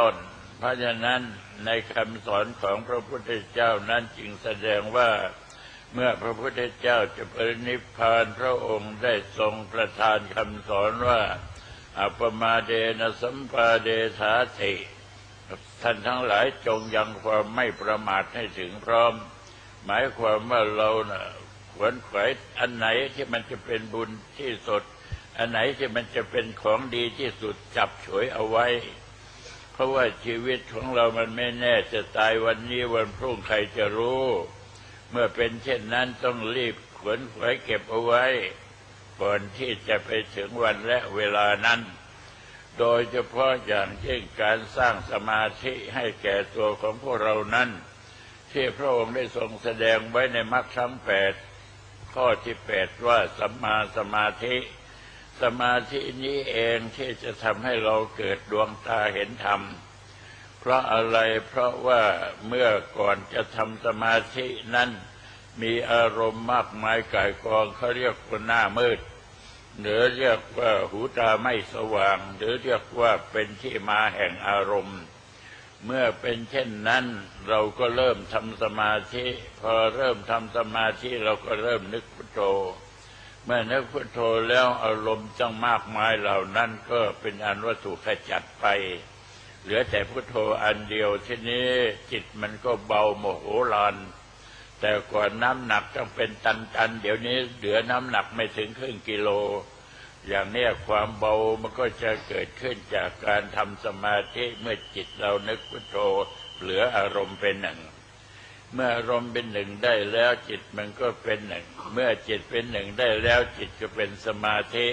ต้น เพราะฉะนั้นในคำสอนของพระพุทธเจ้านั้นจึงแสดงว่าเมื่อพระพุทธเจ้าจะปรินิพพานพระองค์ได้ทรงประทานคำสอนว่า อัปมาเดนะสัมปาเดธาติท่านทั้งหลายจงยังความไม่ประมาทให้ถึงพร้อม หมายความว่าเรานะ่ะขวนขวายอันไหนที่มันจะเป็นบุญที่สุด อันไหนที่มันจะเป็นของดีที่สุดจับฉวยเอาไว้ ราะว่าชีวิตของเรามันไม่แน่จะตายวันนี้วันพรุ่งใครจะรู้ เมื่อเป็นเช่นนั้นต้องรีบขวนขวายเก็บเอาไว้ ก่อนที่จะไปถึงวันและเวลานั้น โดยเฉพาะอย่างยิ่งการสร้างสมาธิให้แก่ตัวของพวกเรานั้น ที่พระองค์ได้ทรงแสดงไว้ในมรรคทั้งแปดข้อที่แปดว่าสัมมาสมาธิ สมาธินี้เองที่จะทำให้เราเกิดดวงตาเห็นธรรม เพราะอะไรเพราะว่าเมื่อก่อนจะทำสมาธินั้นมีอารมณ์มากมายก่ายกองเขาเรียกว่าหน้ามืดหรือเรียกว่าหูตาไม่สว่าง หรือเรียกว่าเป็นที่มาแห่งอารมณ์ เมื่อเป็นเช่นนั้น เราก็เริ่มทำสมาธิ พอเริ่มทำสมาธิเราก็เริ่มนึกพุทโธ เมื่อนึกพุทโธแล้วอารมณ์จังมากมายเหล่านั้นก็เป็นอันว่าถูกขจัดไป เหลือแต่พุทโธอันเดียวที่นี้จิตมันก็เบาโมโหลานแต่ก่อนน้ำหนักต้องเป็นตันๆเดี๋ยวนี้เหลือน้ำหนักไม่ถึงครึ่งกิโล อย่างนี้ความเบามันก็จะเกิดขึ้นจากการทำสมาธิเมื่อจิตเรานึกพุทโธเหลืออารมณ์เป็นหนึ่ง เมื่ออารมณ์เป็นหนึ่งได้แล้วจิตมันก็เป็นหนึ่ง เมื่อจิตเป็นหนึ่งได้แล้วจิตก็เป็นสมาธิ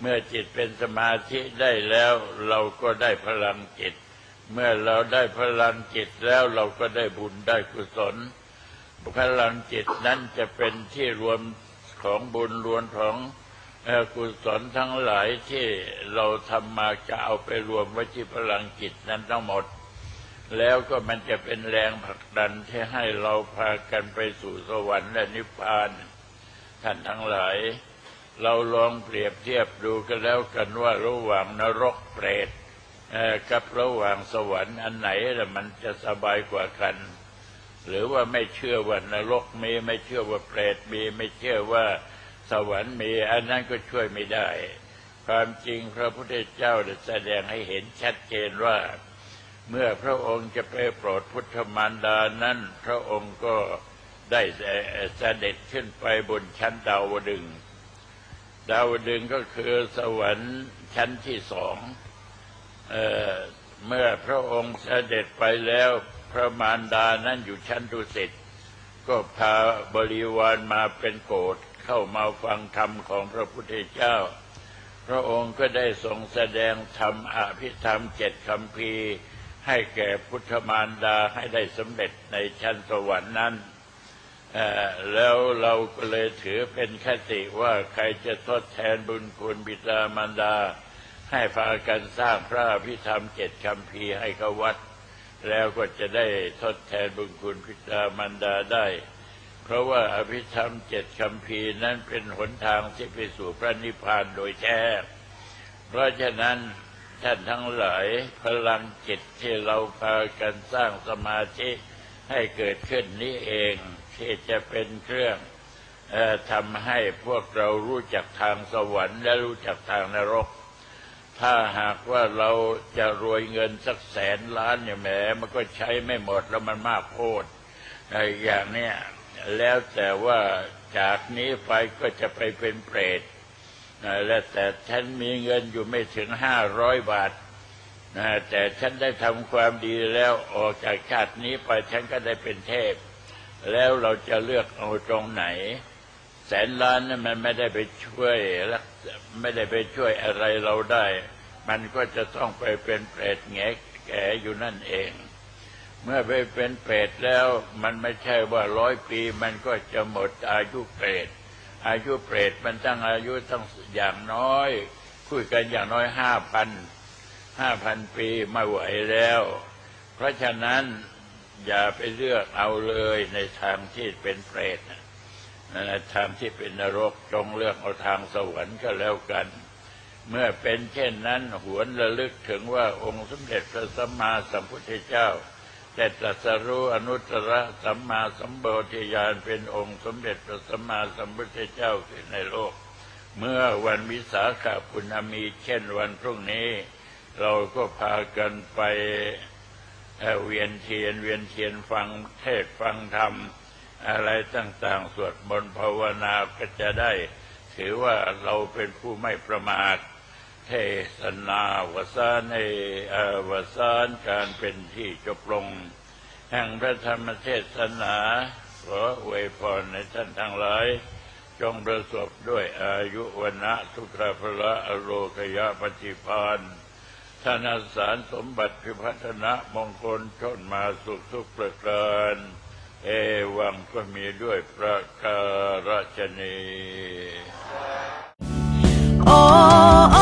เมื่อจิตเป็นสมาธิได้แล้วเราก็ได้พลังจิต เมื่อเราได้พลังจิตแล้วเราก็ได้บุญได้กุศล พลังจิตนั้นจะเป็นที่รวมของบุญรวมของกุศลทั้งหลายที่เราทำมาจะเอาไปรวมไว้ที่พลังจิตนั้นทั้งหมด แล้วก็มันจะเป็นแรงผลักดันที่ให้เราพากันไปสู่สวรรค์และนิพพาน ท่านทั้งหลาย เราลองเปรียบเทียบดูกันแล้วกันว่าระหว่างนรกเปรตกับระหว่างสวรรค์อันไหนล่ะมันจะสบายกว่ากัน หรือว่าไม่เชื่อว่านรกมีไม่เชื่อว่าเปรตมีไม่เชื่อว่าสวรรค์มีอันนั้นก็ช่วยไม่ได้ ความจริงพระพุทธเจ้าได้แสดงให้เห็นชัดเจนว่า เมื่อพระองค์จะไปโปรดพุทธมารดานั้น พระองค์ก็ได้เสด็จขึ้นไปบนชั้นดาวดึง ดาวดึงก็คือสวรรค์ชั้นที่สองเออเมื่อพระองค์เสด็จไปแล้วพระมารดานั้นอยู่ชั้นดุสิตก็พาบริวารมาเป็นโกรธเข้ามาฟังธรรมของพระพุทธเจ้า พระองค์ก็ได้ทรงแสดงธรรมอภิธรรมเจ็ดคำพี ให้แก่พุทธมารดาให้ได้สำเร็จในชั้นสวรรค์นั้นแล้วเราก็เลยถือเป็นคติว่าใครจะทดแทนบุญคุณบิดามารดา ให้พากันสร้างพระอภิธรรมเจ็ดคำพีให้กับวัด แล้วก็จะได้ทดแทนบุญคุณพิดามารดาได้ เพราะว่าอภิธรรมเจ็ดคำพีนั้นเป็นหนทางที่ไปสู่พระนิพพานโดยแท้เพราะฉะนั้น ท่านทั้งหลายพลังจิตที่เราพากันสร้างสมาธิให้เกิดขึ้นนี้เองที่จะเป็นเครื่องทำให้พวกเรารู้จักทางสวรรค์และรู้จักทางนรก ถ้าหากว่าเราจะรวยเงินสักแสนล้านเนี่ยแหมมันก็ใช้ไม่หมดแล้วมันมากโพดไอ้อย่างเนี้ยแล้วแต่ว่าจากนี้ไปก็จะไปเป็นเปรต และแต่ฉันมีเงินอยู่ไม่ถึงห้าร้อยบาทนะแต่ฉันได้ทำความดีแล้วออกจากชาตินี้ไปฉันก็ได้เป็นเทพ แล้วเราจะเลือกเอาตรงไหน แสนล้านนั้นมันไม่ได้ไปช่วยรักไม่ได้ไปช่วยอะไรเราได้ มันก็จะต้องไปเป็นเปรตแงแก่อยู่นั่นเอง เมื่อไปเป็นเปรตแล้วมันไม่ใช่ว่าร้อยปีมันก็จะหมดอายุเปรต อายุเปรตมันตั้งอายุตั้งอย่างน้อย คุยกันอย่างน้อยห้าพันห้าพันปีไม่ไหวแล้ว เพราะฉะนั้นอย่าไปเลือกเอาเลยในทางที่เป็นเปรตนะในทางที่เป็นนรกจงเลือกเอาทางสวรรค์ก็แล้วกัน เมื่อเป็นเช่นนั้นหวนระลึกถึงว่าองค์สมเด็จพระสัมมาสัมพุทธเจ้า ได้ตรัสรู้อนุตตรสัมมาสัมโพธิญาณเป็นองค์สมเด็จพระสัมมาสัมพุทธเจ้าขึ้นในโลก เมื่อวันวิสาขบุญมีเช่นวันพรุ่งนี้ เราก็พากันไปเเวียนเทียนเวียนเทียนฟังเทศฟังธรรม อะไรต่างๆ สวดมนต์ภาวนาก็จะได้ ถือว่าเราเป็นผู้ไม่ประมาท เทศนาวสานในเอ่อวสานการเป็นที่จบลง แห่งพระธรรมเทศนาขออวยพรในท่านทั้งหลาย จงประสบด้วยอายุวันะทุกขพละอโลกยะปฏิพานธนสารสมบัติพิพัฒนะมงคลชนมาสุขทุกประการเอวังก็มีด้วยประการฉนีโอ้